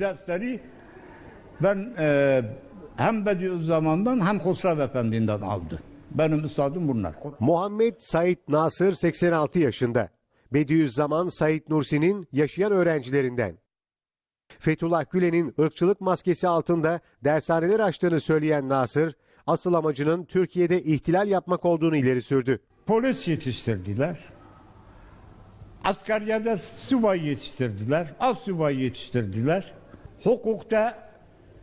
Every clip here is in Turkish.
Dersleri ben e, hem Bediüzzaman'dan hem Hosrev Efendi'nden aldı. Benim üstadım bunlar. Muhammed Said Nasır 86 yaşında. Bediüzzaman Said Nursi'nin yaşayan öğrencilerinden. Fethullah Gülen'in ırkçılık maskesi altında dershaneler açtığını söyleyen Nasır, asıl amacının Türkiye'de ihtilal yapmak olduğunu ileri sürdü. Polis yetiştirdiler. Askeriyede subay yetiştirdiler. Az subay yetiştirdiler. Hukukta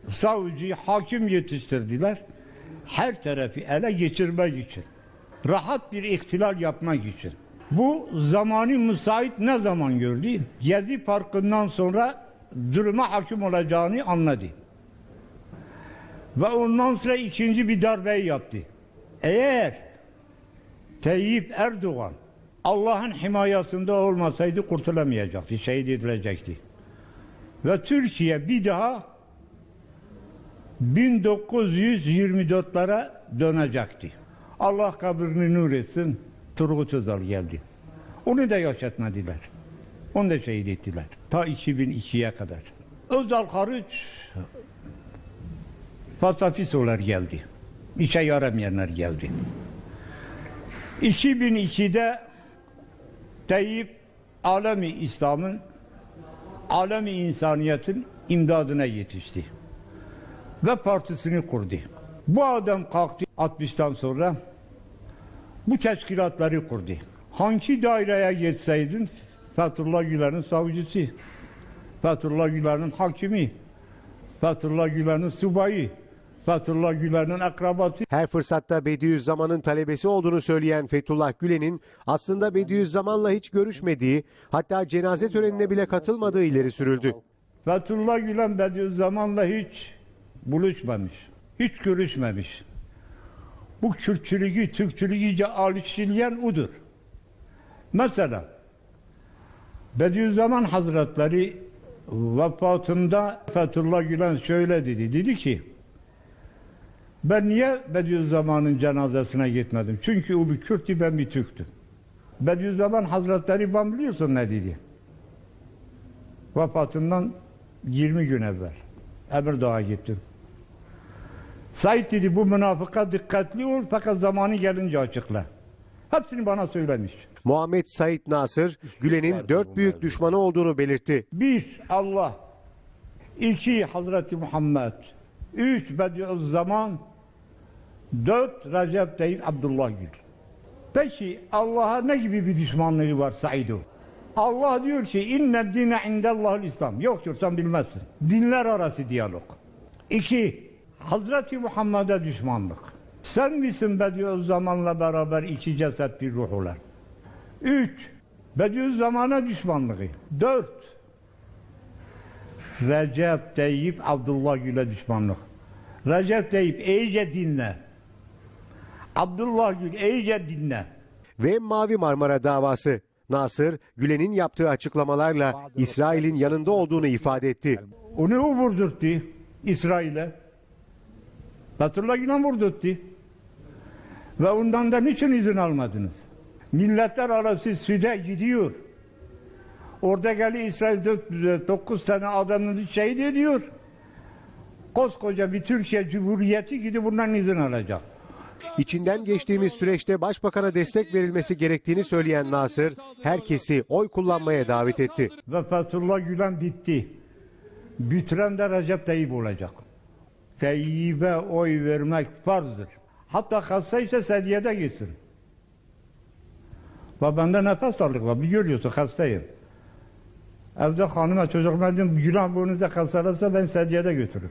savcı, hakim yetiştirdiler. Her tarafı ele geçirmek için. Rahat bir ihtilal yapmak için. Bu zamanı müsait ne zaman gördü? Gezi Parkı'ndan sonra duruma hakim olacağını anladı. Ve ondan sonra ikinci bir darbeyi yaptı. Eğer Tayyip Erdoğan Allah'ın himayesinde olmasaydı kurtulamayacaktı, şehit edilecekti. Ve Türkiye bir daha 1924'lere dönecekti. Allah kabrini nur etsin, Turgut Özal geldi. Onu da yaşatmadılar. Onu da şehit ettiler. Ta 2002'ye kadar. Özal hariç pasafisolar geldi. İşe yaramayanlar geldi. 2002'de Tayyip alemi İslam'ın alemi insaniyetin imdadına yetişti. Ve partisini kurdu. Bu adam kalktı 60'tan sonra bu teşkilatları kurdu. Hangi daireye geçseydin Fethullah Gülen'in savcısı, Fethullah Gülen'in hakimi, Fethullah Gülen'in subayı, Fethullah Gülen'in akrabası, Her fırsatta Bediüzzaman'ın talebesi olduğunu söyleyen Fethullah Gülen'in aslında Bediüzzaman'la hiç görüşmediği, hatta cenaze törenine bile katılmadığı ileri sürüldü. Fethullah Gülen Bediüzzaman'la hiç buluşmamış. Hiç görüşmemiş. Bu Kürtçülüğü, Türkçülüğü iyice alıştırlayan odur. Mesela Bediüzzaman Hazretleri vefatında Fethullah Gülen şöyle dedi. Dedi ki ben niye Bediüzzaman'ın cenazesine gitmedim? Çünkü o bir Kürttü ben bir Türktüm. Bediüzzaman Hazretleri ben biliyorsun ne dedi? Vefatından 20 gün evvel. Emirdağ'a gittim. Said dedi bu münafıka dikkatli ol fakat zamanı gelince açıkla. Hepsini bana söylemiş. Muhammed Said Nasır, Gülen'in dört büyük düşmanı olduğunu belirtti. Bir Allah, iki Hazreti Muhammed, üç Bediüzzaman, dört Recep Tayyip Abdullah Gül. Peki Allah'a ne gibi bir düşmanlığı var Said'o? Allah diyor ki inne dine indellahül İslam. Yok diyor sen bilmezsin. Dinler arası diyalog. İki, Hazreti Muhammed'e düşmanlık. Sen misin Bediüzzaman'la beraber iki ceset bir ruh olan? Üç, Bediüzzaman'a düşmanlığı. Dört, Recep Tayyip Abdullah Gül'e düşmanlık. Recep Tayyip iyice dinle. Abdullah Gül iyice dinle. Ve Mavi Marmara davası. Nasır, Gülen'in yaptığı açıklamalarla İsrail'in yanında olduğunu ifade etti. Onu o vurdurttu İsrail'e. Fethullah Gülen vurdurttu. Ve ondan da niçin izin almadınız? Milletler arası süde gidiyor. Orada İsrail 9 tane adamını şehit ediyor. Koskoca bir Türkiye Cumhuriyeti gidip bundan izin alacak. İçinden geçtiğimiz süreçte başbakana destek verilmesi gerektiğini söyleyen Nasır, herkesi oy kullanmaya davet etti. Ve Fethullah Gülen bitti. Bitiren de Recep Tayyip olacak. Tayyip'e oy vermek farzdır. Hatta hastaysa sedyede gitsin. Ve bende nefes darlık var. Bir görüyorsun hastayım. Evde hanıma çocuk dedim günah boyunca hastalansa ben sedyede götürürüm.